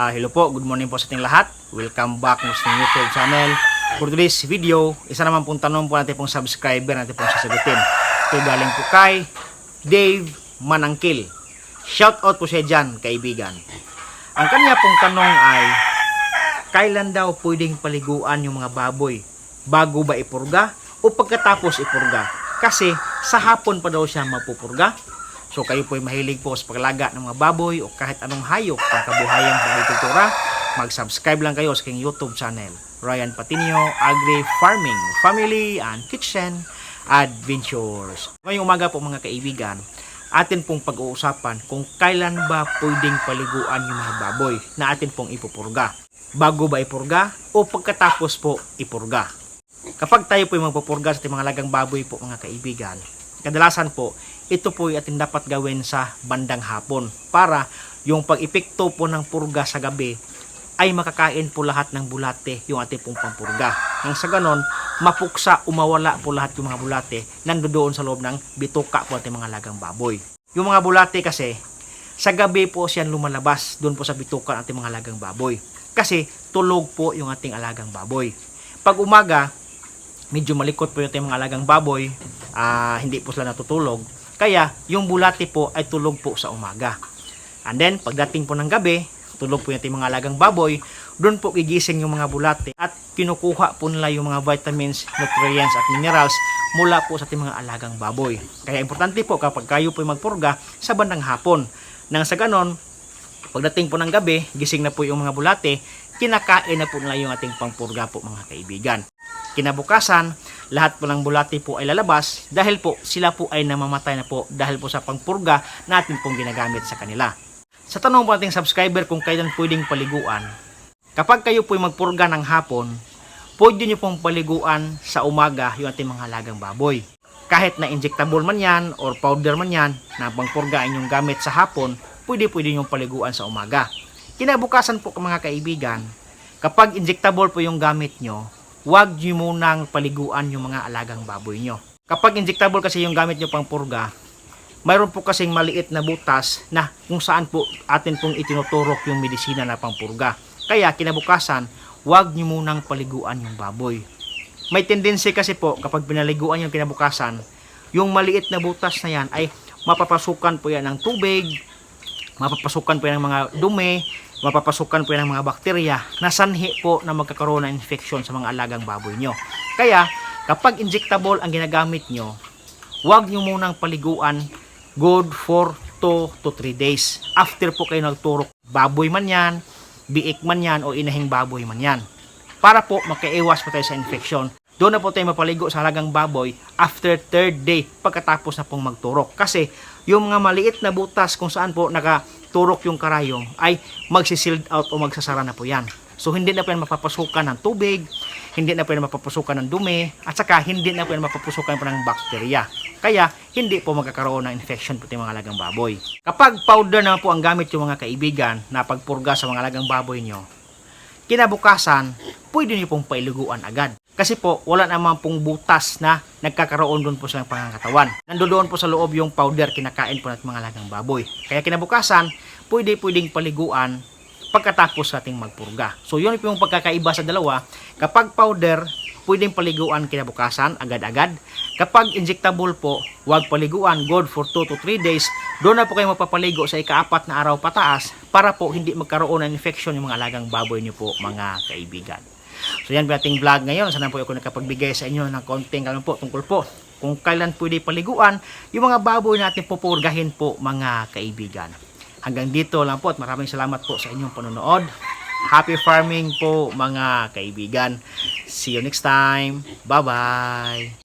Ah, hello po, good morning po sa ating lahat. Welcome back mo sa YouTube channel. For today's video, isa naman pong tanong po natin pong subscriber natin pong sasagutin. Ito galing po kay Dave Manangkil. Shout out po siya dyan, kaibigan. Ang kanya pong tanong ay, kailan daw pwedeng paliguan yung mga baboy? Bago ba ipurga o pagkatapos ipurga? Kasi sa hapon pa daw siya mapupurga. So kayo po ay mahilig po sa paglaga ng mga baboy o kahit anong hayop ng kabahayang pagkikultura, mag-subscribe lang kayo sa aking YouTube channel. Ryan Patinio, Agri Farming, Family and Kitchen Adventures. Ngayong umaga po mga kaibigan, atin pong pag-uusapan kung kailan ba pwedeng paliguan yung mga baboy na atin pong ipupurga. Bago ba ipurga o pagkatapos po ipurga. Kapag tayo po yung magpupurga sa ating mga lagang baboy po mga kaibigan, kadalasan po, ito po yung ating dapat gawin sa bandang hapon para yung pag-epekto po ng purga sa gabi ay makakain po lahat ng bulate yung ating pong pampurga. Nang sa ganon, mapuksa, umawala po lahat yung mga bulate nandoon sa loob ng bituka po ating mga lagang baboy. Yung mga bulate kasi, sa gabi po siya lumalabas doon po sa bituka ng ating mga alagang baboy. Kasi tulog po yung ating alagang baboy. Pag umaga, medyo malikot po yung ating mga alagang baboy, ah, hindi po sila natutulog. Kaya yung bulate po ay tulog po sa umaga. And then, pagdating po ng gabi, tulog po yung ating mga alagang baboy, doon po gigising yung mga bulate at kinukuha po nila yung mga vitamins, nutrients at minerals mula po sa ating mga alagang baboy. Kaya importante po kapag kayo po magpurga sa bandang hapon. Nang sa ganon, pagdating po ng gabi, gising na po yung mga bulate, kinakain na po nila yung ating pangpurga po mga kaibigan. Kinabukasan, lahat po ng bulate po ay lalabas dahil po sila po ay namamatay na po dahil po sa pangpurga natin pong ginagamit sa kanila. Sa tanong po ating subscriber kung kailan pwedeng paliguan, kapag kayo po ay magpurga ng hapon, pwede nyo pong paliguan sa umaga yung ating mga lagang baboy. Kahit na injectable man yan or powder man yan na pangpurga inyong gamit sa hapon, pwede pwede nyo paliguan sa umaga. Kinabukasan po mga kaibigan, kapag injectable po yung gamit nyo, huwag nyo munang paliguan yung mga alagang baboy nyo. Kapag injectable kasi yung gamit nyo pang purga, mayroon po kasing maliit na butas na kung saan po atin pong itinuturok yung medisina na pangpurga. Kaya kinabukasan, huwag nyo munang paliguan yung baboy. May tendency kasi po kapag pinaliguan yung kinabukasan, yung maliit na butas na yan ay mapapasukan po yan ng tubig, mapapasukan po yan ng mga dumi, mapapasukan po yan ng mga bakterya na sanhi po na magkakaroon ng infection sa mga alagang baboy nyo. Kaya, kapag injectable ang ginagamit nyo, huwag nyo munang paliguan good for 2 to 3 days. After po kayo nagturok, baboy man yan, biik man yan, o inahing baboy man yan. Para po makaiwas po tayo sa infection. Doon na po tayo mapaligo sa halagang baboy after third day pagkatapos na pong magturok. Kasi yung mga maliit na butas kung saan po nakaturok yung karayong ay magsisild out o magsasara na po yan. So hindi na po yan mapapasukan ng tubig, hindi na po yan mapapasukan ng dumi, at saka hindi na po yan mapapasukan po ng bakterya. Kaya hindi po magkakaroon ng infection po yung mga alagang baboy. Kapag powder naman po ang gamit yung mga kaibigan na pagpurga sa mga alagang baboy nyo, kinabukasan, pwede nyo pong pailiguan agad. Kasi po, wala naman pong butas na nagkakaroon doon po sa pangangatawan. Nandoon po sa loob yung powder kinakain po natin mga alagang baboy. Kaya kinabukasan, pwede pwedeng paliguan pagkatapos nating magpurga. So yun po yung pagkakaiba sa dalawa. Kapag powder, pwedeng paliguan kinabukasan agad-agad. Kapag injectable po, huwag paliguan, good for 2 to 3 days. Doon na po kayo magpapaligo sa ikaapat na araw pataas para po hindi magkaroon ng infection yung mga alagang baboy niyo po mga kaibigan. So yan po ating vlog ngayon. Sana po ako nakapagbigay sa inyo ng konting alam po tungkol po kung kailan pwede paliguan yung mga baboy natin pupurgahin po mga kaibigan. Hanggang dito lang po at maraming salamat po sa inyong panonood. Happy farming po mga kaibigan. See you next time. Bye-bye.